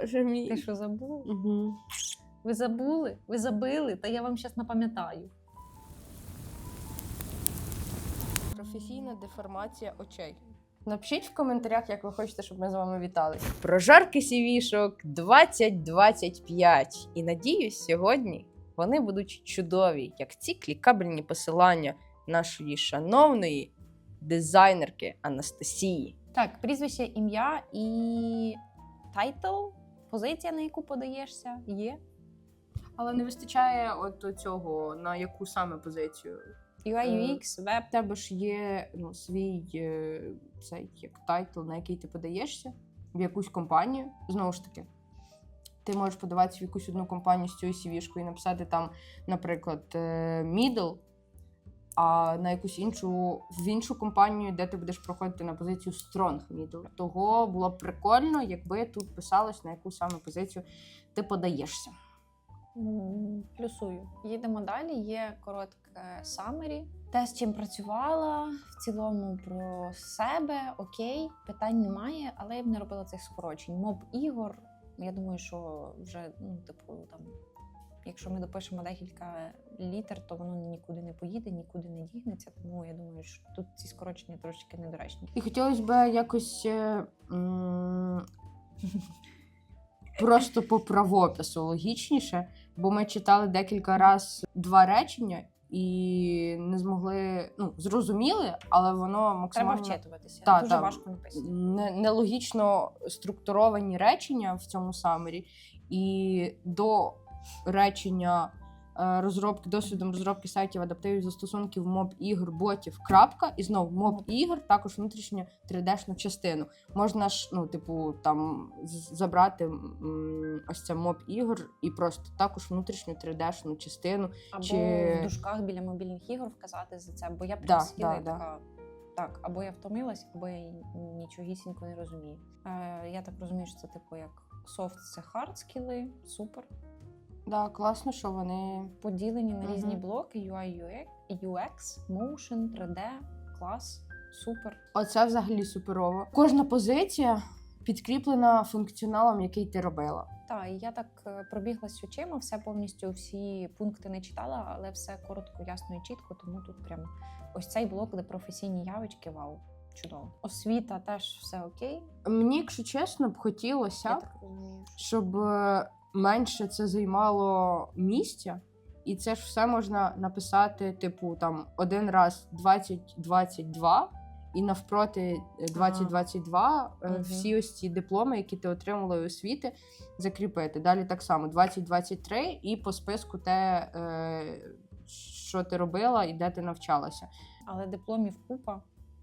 Боже мій. Ти що забув? Угу. Ви забули? Ви забили? Та я вам зараз напам'ятаю. Професійна деформація очей. Напишіть в коментарях, як ви хочете, щоб ми з вами вітали. Прожарки сівішок 2025. І надіюсь, сьогодні вони будуть чудові, як ці клікабельні посилання нашої шановної дизайнерки Анастасії. Так, прізвище, ім'я і тайтл, позиція, на яку подаєшся, є. Але не вистачає от цього на яку саме позицію. UI, Е, UX, веб. В тебе ж є ну, свій е, цей як тайтл, на який ти подаєшся в якусь компанію. Знову ж таки, ти можеш подаватися в якусь одну компанію з цією CV-шкою і написати там, наприклад, е, middle, а на якусь іншу в іншу компанію, де ти будеш проходити на позицію strong middle. Того було б прикольно, якби тут писалось, на яку саме позицію ти подаєшся. Плюсую. Їдемо далі. Є коротке самері. Те, з чим працювала, в цілому про себе, окей, питань немає, але я б не робила цих скорочень. Моб ігор. Я думаю, що вже ну, типу, там, якщо ми допишемо декілька літер, то воно нікуди не поїде, нікуди не дігнеться. Тому я думаю, що тут ці скорочення трошки недоречні. І хотілося б якось е, просто по правопису логічніше, бо ми читали декілька разів два речення і не змогли, ну, зрозуміли, але воно Треба максимально вчитуватися. Та, Дуже та. важко написано. не, нелогічно структуровані речення в цьому самері, і до речення е, розробки досвідом розробки сайтів адаптивів застосунків моб ігор, ботів. Крапка, і знов моб ігор, також внутрішню 3D-шну частину. Можна ж, ну, типу, там забрати ось це моб ігор і просто також внутрішню 3D-шну частину. Або Чи- в дужках біля мобільних ігор вказати за це, бо я прям Да, да. Так, або я втомилась, або я нічогісінько не розумію. Е, я так розумію, що це типу як софт це хард скіли, супер. Да, класно, що вони Поділені на різні Мгм. блоки: UI, UX, Motion, 3D, клас, супер. Оце взагалі суперово. Кожна позиція підкріплена функціоналом, який ти робила. Так, і я так е, пробіглась очима, все повністю всі пункти не читала, але все коротко, ясно і чітко. Тому тут прям ось цей блок, де професійні явочки, вау, чудово. Освіта теж все окей. Мені, якщо чесно, б хотілося, Я так розумію. щоб е, менше це займало місця, і це ж все можна написати, типу, там один раз 2022, і навпроти е, 2022 е, Мгм. всі ось ці дипломи, які ти отримала освіти, закріпити. Далі так само 2023 і по списку те, е, що ти робила і де ти навчалася. Але дипломів купа.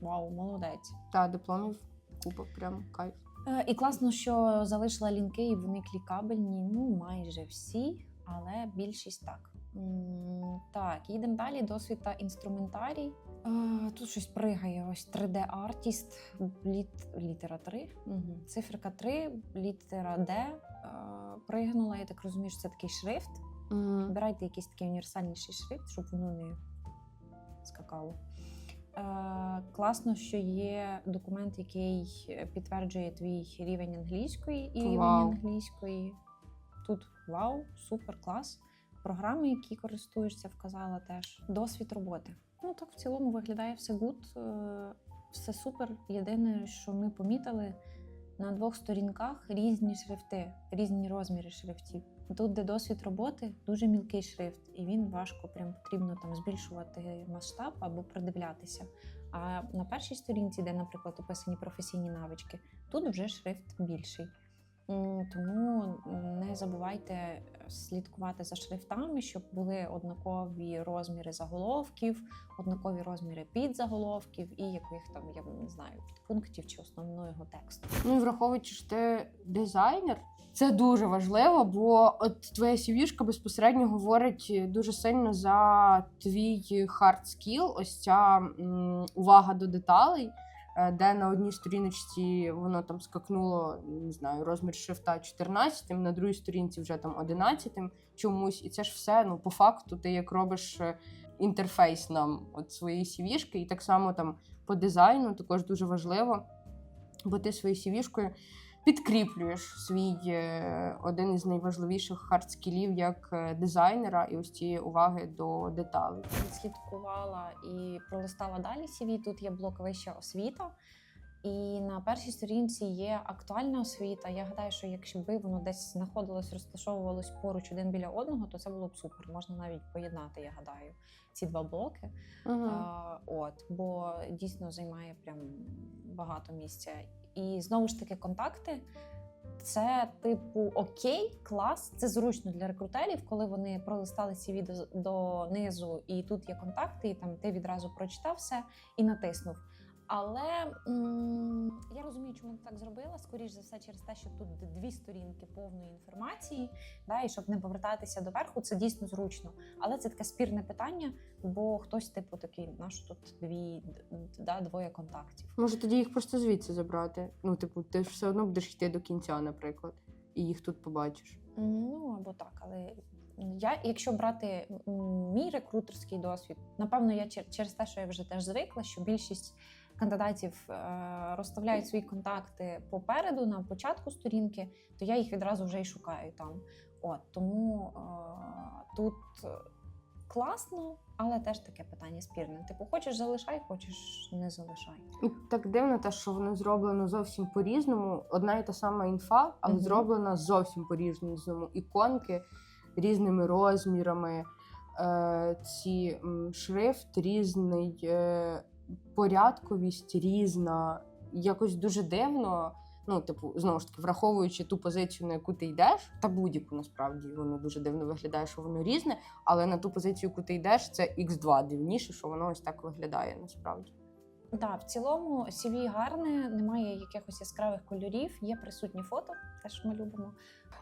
Вау, молодець. Та дипломів купа, прям кайф. Е, І класно, що залишила лінки, і вони клікабельні. Ну, майже всі, але більшість так. Так, їдемо далі. Досвід та інструментарій. Е, Тут щось пригає. Ось 3D Artist, літ, літера 3, угу. циферка 3, літера D. е, Пригнула, я так розумію, що це такий шрифт. Мгм. Обирайте якийсь такий універсальніший шрифт, щоб воно не скакало. Е, класно, що є документ, який підтверджує твій рівень англійської і рівень англійської. Тут вау, супер клас. Програми, які користуєшся, вказала теж. Досвід роботи. Ну так в цілому виглядає все гуд, е, все супер. Єдине, що ми помітили, на двох сторінках різні шрифти, різні розміри шрифтів. Тут, де досвід роботи, дуже мілкий шрифт, і він важко прям потрібно там збільшувати масштаб або придивлятися. А на першій сторінці, де, наприклад, описані професійні навички, тут вже шрифт більший. Тому не забувайте слідкувати за шрифтами, щоб були однакові розміри заголовків, однакові розміри підзаголовків і яких там я не знаю підпунктів чи основного тексту. Ну враховуючи, що ти дизайнер, це дуже важливо, бо от твоя CV-шка безпосередньо говорить дуже сильно за твій hard skill, ось ця м, увага до деталей, де на одній сторіночці воно там скакнуло, не знаю, розмір шрифта 14, на другій сторінці вже там 11 чомусь. І це ж все, ну, по факту, ти як робиш е, інтерфейс нам от своєї CV-шки, і так само там по дизайну також дуже важливо, бо ти своєю CV-шкою підкріплюєш свій е, один із найважливіших хардскілів як е, дизайнера і ось цієї уваги до деталей. Відслідкувала і пролистала далі CV. Тут є блок вища освіта. І на першій сторінці є актуальна освіта. Я гадаю, що якщо би воно десь знаходилось, розташовувалось поруч один біля одного, то це було б супер. Можна навіть поєднати, я гадаю, ці два блоки. А, от, бо дійсно займає прям багато місця. І знову ж таки, контакти. Це типу окей, клас. Це зручно для рекрутерів, коли вони пролистали ці до, донизу, і тут є контакти, і там ти відразу прочитав все і натиснув. Але м, я розумію, чому так зробила. Скоріш за все, через те, що тут дві сторінки повної інформації, да, і щоб не повертатися до верху, це дійсно зручно. Але це таке спірне питання, бо хтось, типу, такий, наш тут дві да, двоє контактів. Може тоді їх просто звідси забрати. Ну, типу, ти ж все одно будеш йти до кінця, наприклад, і їх тут побачиш. Ну або так, але я, якщо брати мій рекрутерський досвід, напевно, я чер- через те, що я вже теж звикла, що більшість кандидатів е, розставляють свої контакти попереду на початку сторінки, то я їх відразу вже й шукаю там. От тому е, тут класно, але теж таке питання спірне. Типу, хочеш залишай, хочеш не залишай. І так дивно, те, що воно зроблено зовсім по-різному. Одна і та сама інфа, але Мгм. зроблена зовсім по-різному. Іконки різними розмірами, е, ці шрифт різний, порядковість різна. Якось дуже дивно. Ну, типу, знову ж таки, враховуючи ту позицію, на яку ти йдеш, та будь-яку насправді воно дуже дивно виглядає, що воно різне, але на ту позицію, яку ти йдеш, це X2 дивніше, що воно ось так виглядає насправді. Да, в цілому CV гарне, немає якихось яскравих кольорів, є присутні фото, те, що ми любимо.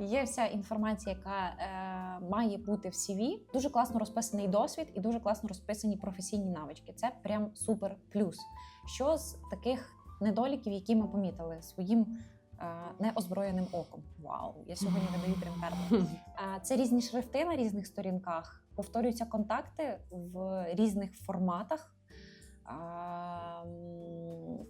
Є вся інформація, яка е, має бути в CV. Дуже класно розписаний досвід і дуже класно розписані професійні навички. Це прям супер плюс. Що з таких недоліків, які ми помітили своїм е, неозброєним оком? Вау, я сьогодні видаю прям перли. А, Це різні шрифти на різних сторінках, повторюються контакти в різних форматах. М,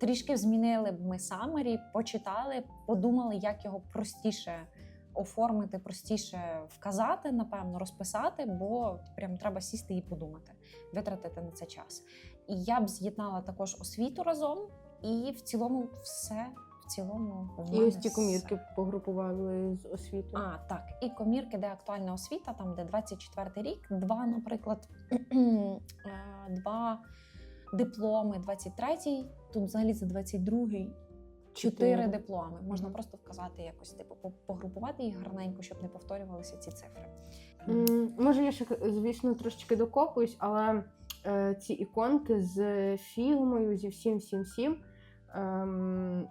Трішки змінили б ми самері, почитали, подумали, як його простіше оформити, простіше вказати, напевно, розписати, бо прям треба сісти і подумати, витратити на це час. І я б з'єднала також освіту разом, і в цілому все. В цілому в І ось ті все. комірки погрупували з освітою. А, так. І комірки, де актуальна освіта, там, де 24 рік, два, наприклад, е, два дипломи, 23-й, тут взагалі це 22-й, чотири дипломи. Можна просто вказати якось, типу, погрупувати їх гарненько, щоб не повторювалися ці цифри. Може, я ще, звісно, трошечки докопуюсь, але е, ці іконки з фігмою, зі всім всім всім. Ем,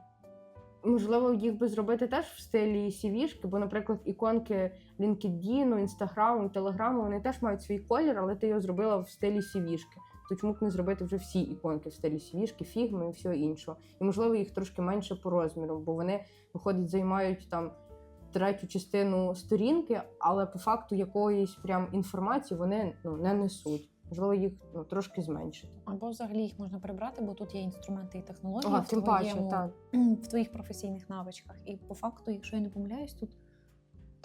можливо, їх би зробити теж в стилі CV-шки, бо, наприклад, іконки LinkedIn, Instagram, Telegram, вони теж мають свій колір, але ти його зробила в стилі CV-шки. То чому б не зробити вже всі іконки в стилі CV-шки, фігми і всього іншого? І можливо їх трошки менше по розміру, бо вони, виходить, займають там третю частину сторінки, але по факту якоїсь прям інформації вони ну, не несуть. Можливо, їх ну, трошки зменшити. Або взагалі їх можна прибрати, бо тут є інструменти і технології Ага, в, тим паче, твоєму, так. в твоїх професійних навичках. І по факту, якщо я не помиляюсь, тут.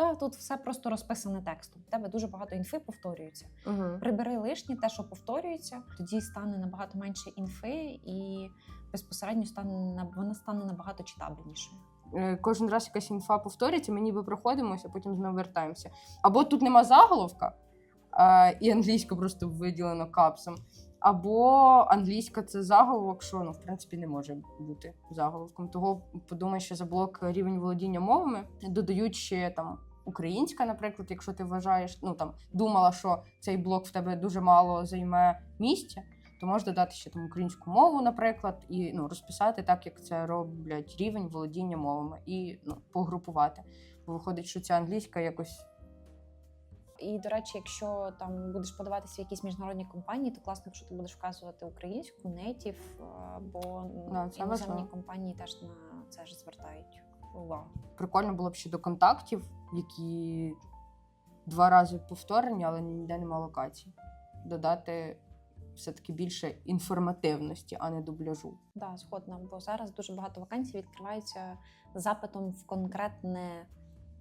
Та тут все просто розписане текстом. У тебе дуже багато інфи повторюється. Угу. Прибери лишнє, те, що повторюється, тоді стане набагато менше інфи, і безпосередньо стане на- вона стане набагато читабельнішою. Е, Кожен раз якась інфа повторюється, ми ніби проходимося, потім знову вертаємося. Або тут нема заголовка, і англійська просто виділено капсом. Або англійська це заголовок, що ну в принципі не може бути заголовком. Того подумай, що за блок рівень володіння мовами додають ще там українська, наприклад, якщо ти вважаєш, ну там думала, що цей блок в тебе дуже мало займе місця, то можеш додати ще там українську мову, наприклад, і ну розписати так, як це роблять рівень володіння мовами, і ну погрупувати. Бо виходить, що ця англійська якось І до речі, якщо там будеш подаватися в якісь міжнародні компанії, то класно, якщо ти будеш вказувати українську, нейтів, бо Да, іноземні важливо. компанії теж на це ж звертають увагу. прикольно було б ще до контактів, які два рази повторені, але ніде нема локацій. Додати все-таки більше інформативності, а не дубляжу. Да, згодна, бо зараз дуже багато вакансій відкриваються запитом в конкретне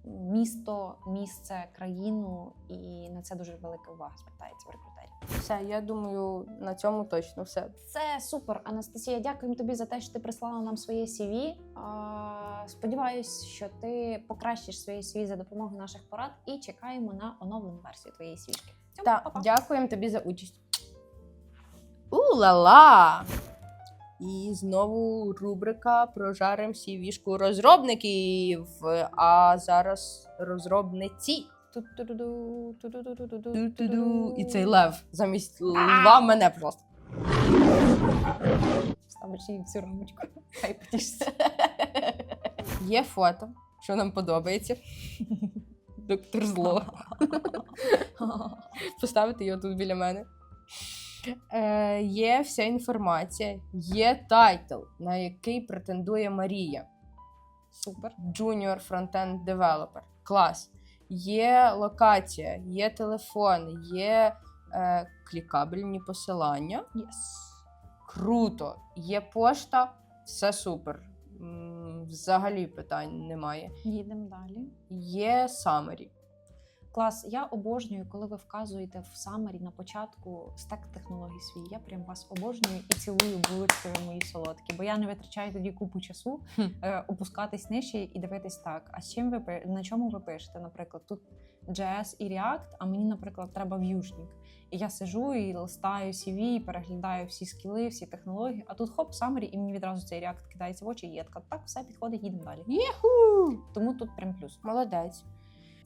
місто, місце, країну, і на це дуже велика увага звертається в рекрутерів. Все, я думаю, на цьому точно все. Це супер, Анастасія. Дякуємо тобі за те, що ти прислала нам своє CV. А, Сподіваюсь, що ти покращиш своє CV за допомогою наших порад і чекаємо на оновлену версію твоєї CV. Так, дякуємо тобі за участь. У-ла-ла! І знову рубрика Прожарим сівішку розробників. А зараз розробниці. Ту-ду-ду-ду-ду. І цей лев замість льва мене просто. Ставиш їй цю рамочку. Хай потішся. Є фото, що нам подобається. Доктор зло. Поставити його тут біля мене. Е, є вся інформація, є тайтл, на який претендує Марія. Супер. Junior Frontend Developer. Клас. Є локація, є телефон, є е, клікабельні посилання. Yes. Круто. Є пошта, все супер. Взагалі питань немає. Їдемо далі. Є summary. Клас, я обожнюю, коли ви вказуєте в самері на початку стек технологій свій. Я прям вас обожнюю і цілую булочкою мої солодкі, бо я не витрачаю тоді купу часу е, опускатись нижче і дивитись так. А з чим ви на чому ви пишете? Наприклад, тут JS і React, а мені, наприклад, треба в'юшник. І я сижу і листаю CV, і переглядаю всі скіли, всі технології. А тут хоп, самері, і мені відразу цей React кидається в очі, і я така, так, все підходить, їдемо далі. Єху! Тому тут прям плюс. Молодець.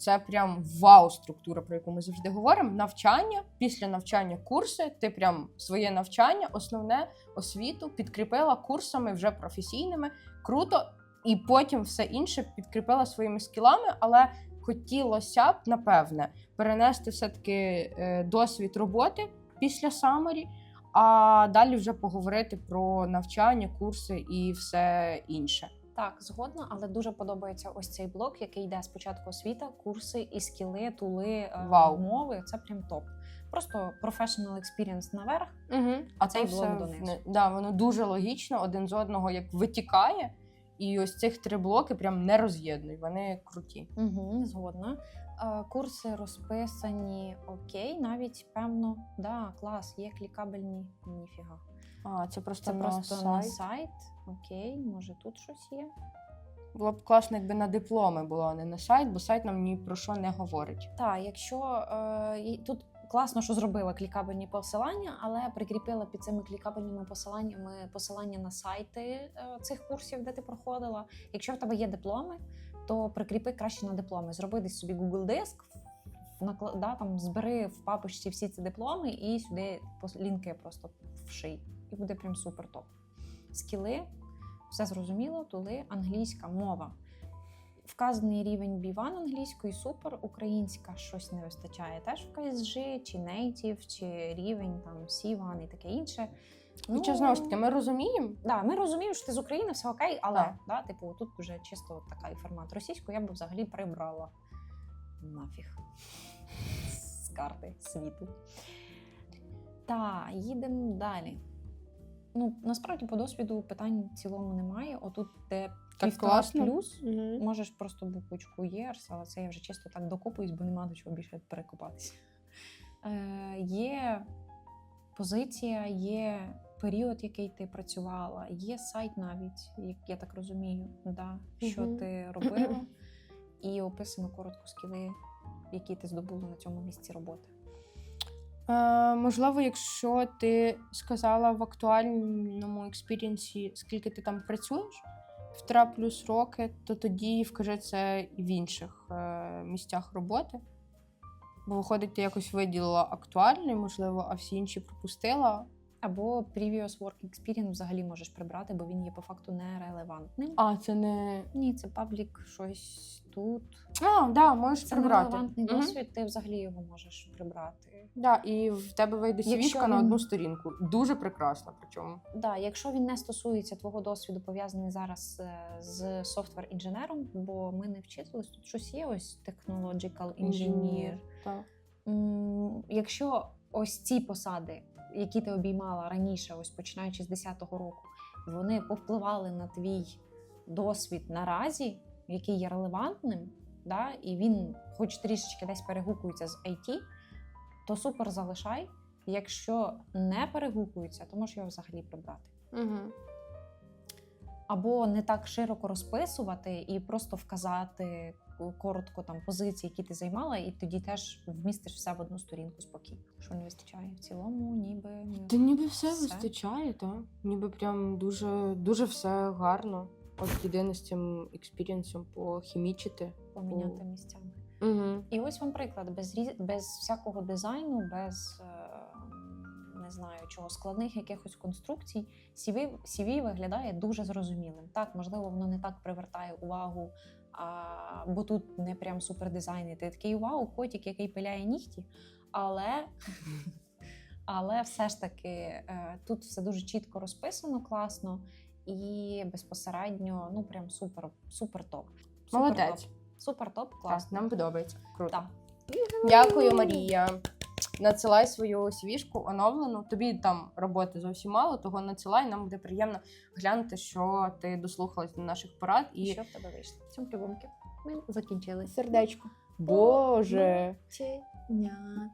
Це прям вау структура, про яку ми завжди говоримо. Навчання, після навчання курси. Ти прям своє навчання, основне освіту підкріпила курсами вже професійними. Круто, і потім все інше підкріпила своїми скілами, але хотілося б, напевне, перенести все-таки е, досвід роботи після самері, а далі вже поговорити про навчання, курси і все інше. Так, згодна, але дуже подобається ось цей блок, який йде спочатку освіта, курси і скіли, тули, е, Вау. мови. Це прям топ. Просто professional experience наверх. Угу. А Цей блок все донизу. в- да, воно дуже логічно один з одного як витікає. І ось цих три блоки прям не роз'єднуй. Вони круті. Угу, згодна. Е, Курси розписані окей, навіть певно, да, клас, є клікабельні. Ніфіга. А, це просто, Це на просто сайт. на сайт. Окей, може тут щось є. Було б класно, якби на дипломи було, а не на сайт, бо сайт нам ні про що не говорить. Так, якщо е, тут класно, що зробила клікабельні посилання, але прикріпила під цими клікабельними посиланнями посилання на сайти е, цих курсів, де ти проходила. Якщо в тебе є дипломи, то прикріпи краще на дипломи. Зроби десь собі Google Диск, накла- да, там збери в папочці всі ці дипломи і сюди лінки просто вший. І буде прям супер топ. Скіли, все зрозуміло, тули, англійська мова. Вказаний рівень B1 англійської супер, українська щось не вистачає. Теж в KSG, чи Native, чи рівень там C1 і таке інше. Ну, Хоча знову ж таки, ми розуміємо. Да, ми розуміємо, що ти з України, все окей, але да, типу, тут вже чисто от така формат. Російську я б взагалі прибрала нафіг з карти світу. Та, їдемо далі. Ну, насправді по досвіду питань в цілому немає. Отут де Так класно. плюс, можеш просто буквочку ЄРС, але це я вже чисто так докопуюсь, бо нема до чого більше перекопатися. Е, є позиція, є період, який ти працювала, є сайт навіть, як я так розумію, да, що Мгм. ти робила, і описано коротко скіли, які ти здобула на цьому місці роботи. Е, можливо, якщо ти сказала в актуальному експірієнсі, скільки ти там працюєш, півтора плюс роки, то тоді вкажи це і в інших е, місцях роботи. Бо виходить, ти якось виділила актуальний, можливо, а всі інші пропустила. Або previous work experience взагалі можеш прибрати, бо він є по факту нерелевантним. А, це не. Ні, це паблік щось тут. А, да, можеш Це прибрати. нерелевантний Мгм. досвід, ти взагалі його можеш прибрати. Да, і в тебе вийде Якщо сівішка на він- одну сторінку. Дуже прекрасно, причому. Да, якщо він не стосується твого досвіду, пов'язаний зараз е, з софтвер інженером, бо ми не вчитались, тут щось є ось technological engineer. Так. М, Якщо ось ці посади які ти обіймала раніше, ось починаючи з 10-го року, вони повпливали на твій досвід наразі, який є релевантним, да, і він, хоч трішечки десь перегукується з IT, то супер залишай. Якщо не перегукується, то можеш його взагалі прибрати. Угу. Або не так широко розписувати і просто вказати коротко там позиції, які ти займала, і тоді теж вмістиш все в одну сторінку спокійно. Що не вистачає в цілому, ніби Та ніби все, Все. вистачає, так. Ніби прям дуже, дуже все гарно. От єдине з цим експірієнсом похімічити. поміняти місцями. Угу. І ось вам приклад без різ- без всякого дизайну, без е, не знаю чого складних якихось конструкцій. CV, CV виглядає дуже зрозумілим. Так, можливо, воно не так привертає увагу, а, бо тут не прям супер дизайн. І Ти такий вау, котик, який пиляє нігті. Але, але все ж таки е, тут все дуже чітко розписано, класно і безпосередньо, ну прям супер, супер топ. Супер Молодець. топ. Супер топ, Так, нам подобається. Круто. Так. Дякую, Марія. Надсилай свою CV-шку оновлену. Тобі там роботи зовсім мало, того надсилай. Нам буде приємно глянути, що ти дослухалась до наших порад І і що в тебе вийшло? Цьому любомки. Ми закінчили. сердечко. Боже, Бачення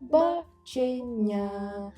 бачення.